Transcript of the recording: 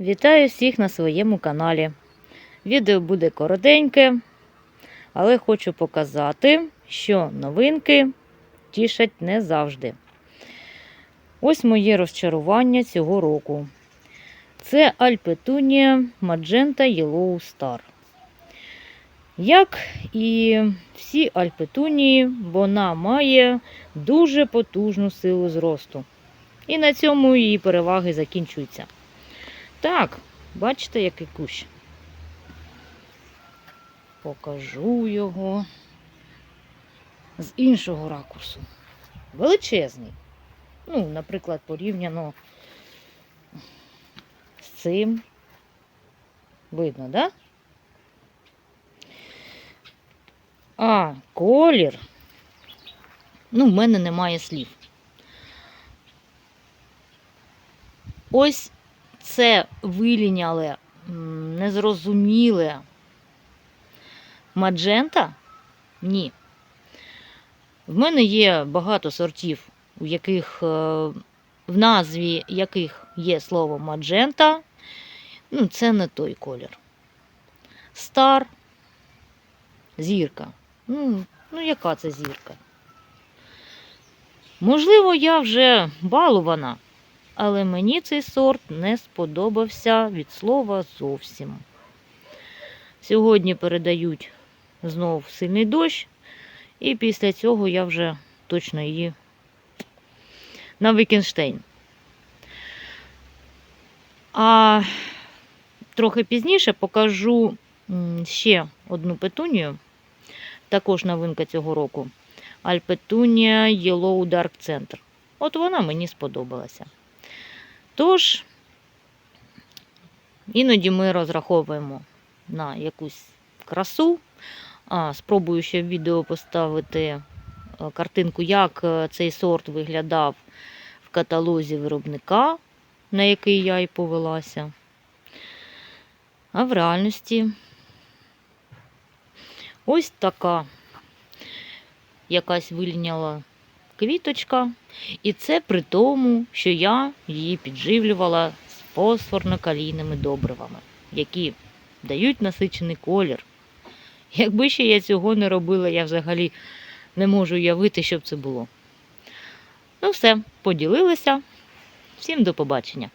Вітаю всіх на своєму каналі. Відео буде коротеньке, але хочу показати, що новинки тішать не завжди. Ось моє розчарування цього року. Це Альпетунія Magenta Yellow Star. Як і всі альпетунії, вона має дуже потужну силу зросту. І на цьому її переваги закінчуються. Так, бачите, який кущ. Покажу його з іншого ракурсу. Величезний. Ну, наприклад, порівняно з цим. Видно, да? А, колір. Ну, в мене немає слів. Ось це виліняле, незрозуміле маджента? Ні. В мене є багато сортів, у яких е, в назві яких є слово маджента. Ну, це не той колір. Стар, зірка. Ну, ну яка це зірка? Можливо, я вже балувана, але мені цей сорт не сподобався від слова зовсім. Сьогодні передають знов сильний дощ, і після цього я вже точно її на Вікенштейн. А трохи пізніше покажу ще одну петунію, також новинка цього року. Альпетунія Yellow Dark Center. От вона мені сподобалася. Тож, іноді ми розраховуємо на якусь красу. А, спробую ще в відео поставити е, картинку, як е, цей сорт виглядав в каталозі виробника, на який я і повелася. А в реальності ось така якась виліняла квіточка. І це при тому, що я її підживлювала з фосфорно-калійними добривами, які дають насичений колір. Якби ще я цього не робила, я взагалі не можу уявити, що б це було. Ну все, поділилися. Всім до побачення.